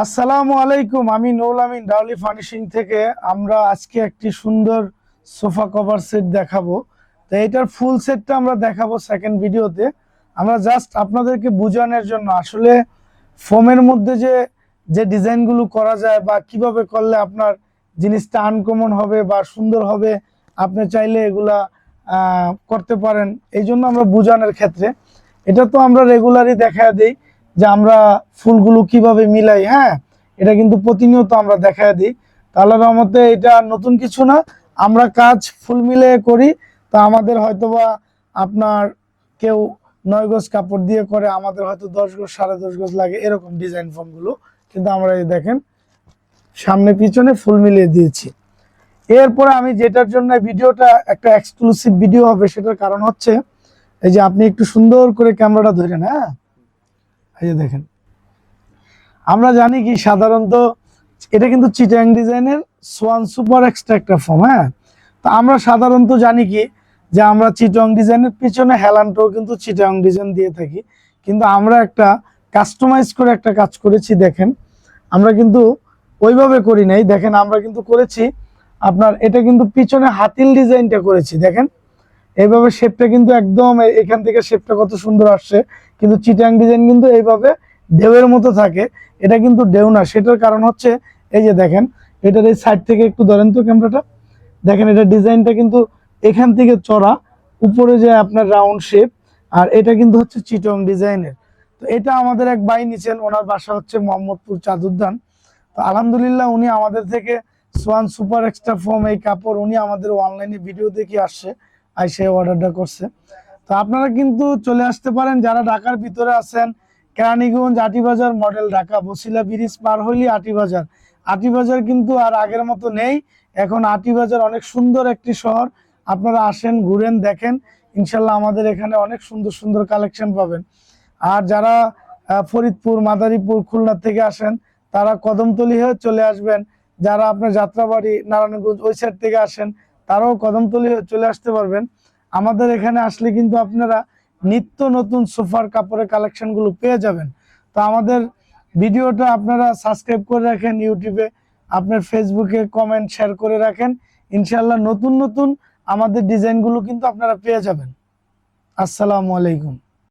আসসালামু আলাইকুম, আমি নৌল আমিন, ডাউলি ফার্নিশিং থেকে। আমরা আজকে একটি সুন্দর সোফা কভার সেট দেখাবো। তো এটার ফুল সেটটা আমরা দেখাবো সেকেন্ড ভিডিওতে। আমরা জাস্ট আপনাদেরকে বোঝানোর জন্য, আসলে ফোমের মধ্যে যে যে ডিজাইনগুলো করা যায় বা কীভাবে করলে আপনার জিনিসটা আনকমন হবে বা সুন্দর হবে, আপনি চাইলে এগুলা করতে পারেন। এই জন্য আমরা বোঝানোর ক্ষেত্রে। এটা তো আমরা রেগুলারই দেখা দিই। যে আমরা ফুলগুলো কীভাবে মিলাই হ্যাঁ? এটা কিন্তু প্রতিনিয়ত আমরা দেখা দিই। তাহলে রহমতে এটা নতুন কিছু না। আমরা কাজ ফুল মিলে করি, তা আমাদের হয়তোবা আপনার কেউ নয় গজ কাপড় দিয়ে করে, আমাদের হয়তো দশ গজ, সাড়ে দশ গজ লাগে এরকম ডিজাইন ফর্মগুলো কিন্তু আমরা এই দেখেন, সামনে পিছনে ফুল মিলিয়ে দিয়েছি। এরপরে আমি যেটার জন্য ভিডিওটা একটা এক্সক্লুসিভ ভিডিও হবে, সেটার কারণ হচ্ছে, এই যে আপনি একটু সুন্দর করে ক্যামেরাটা ধরেন হ্যাঁ? এই যে দেখেন। আমরা জানি কি, সাধারণত এটা কিন্তু চিটাং ডিজাইনের সোয়ান সুপার এক্সট্রা একটা ফর্ম হ্যাঁ? তো আমরা সাধারণত জানি কি, যে আমরা চিটং ডিজাইনের পিছনে হেলানটাও কিন্তু চিটাং ডিজাইন দিয়ে থাকি। কিন্তু আমরা একটা কাস্টমাইজ করে একটা কাজ করেছি, দেখেন। আমরা কিন্তু ওইভাবে করি নাই। দেখেন, আমরা কিন্তু করেছি আপনার, এটা কিন্তু পিছনে হাতিল ডিজাইনটা করেছি, দেখেন। এইভাবে শেপটা কিন্তু একদম এখান থেকে শেপটা কত সুন্দর আসছে। কিন্তু চিটাং ডিজাইন কিন্তু এইভাবে ঢেউয়ের মতো থাকে। এটা কিন্তু ঢেউ না, সেটার কারণ হচ্ছে, এই যে দেখেন, এটার এই সাইড থেকে একটু ধরেন তো ক্যামেরাটা দেখেন, এটা ডিজাইনটা কিন্তু এখান থেকে চড়া, উপরে যে আপনার রাউন্ড শেপ আর এটা কিন্তু হচ্ছে চিটং ডিজাইনের তো এটা আমাদের এক বাই নিছেন, ওনার বাসা হচ্ছে মোহাম্মদপুর চাদুদ্দান তো আলহামদুলিল্লাহ উনি আমাদের থেকে সোয়ান সুপার এক্সট্রা ফোম এই কাপড় উনি আমাদের অনলাইনে ভিডিও দেখে আসছে। আইসে অর্ডারটা করছে। তো আপনারা কিন্তু চলে আসতে পারেন, যারা ঢাকার ভিতরে আছেন, কেরানীগঞ্জ আটিবাজার মডেল ঢাকা, বসিলা ব্রিজ পার হইলি আটিবাজার। আটিবাজার কিন্তু আর আগের মতো নেই, এখন আটিবাজার অনেক সুন্দর একটি শহর। আপনারা আসেন, ঘুরেন, দেখেন, ইনশাল্লাহ আমাদের এখানে অনেক সুন্দর সুন্দর কালেকশন পাবেন। আর যারা ফরিদপুর, মাদারীপুর, খুলনা থেকে আসেন, তারা কদমতলি হয়ে চলে আসবেন। যারা আপনার যাত্রাবাড়ি, নারায়ণগঞ্জ ওই সাইড থেকে আসেন তারাও কদমতলি চলে আসতে পারবেন। আমাদের এখানে আসলে কিন্তু আপনারা নিত্য নতুন সোফার কাপড়ের কালেকশনগুলো পেয়ে যাবেন। তো আমাদের ভিডিওটা আপনারা সাবস্ক্রাইব করে রাখেন ইউটিউবে আপনার ফেসবুকে কমেন্ট শেয়ার করে রাখেন। ইনশাল্লাহ নতুন নতুন আমাদের ডিজাইনগুলো কিন্তু আপনারা পেয়ে যাবেন। আসসালামু আলাইকুম।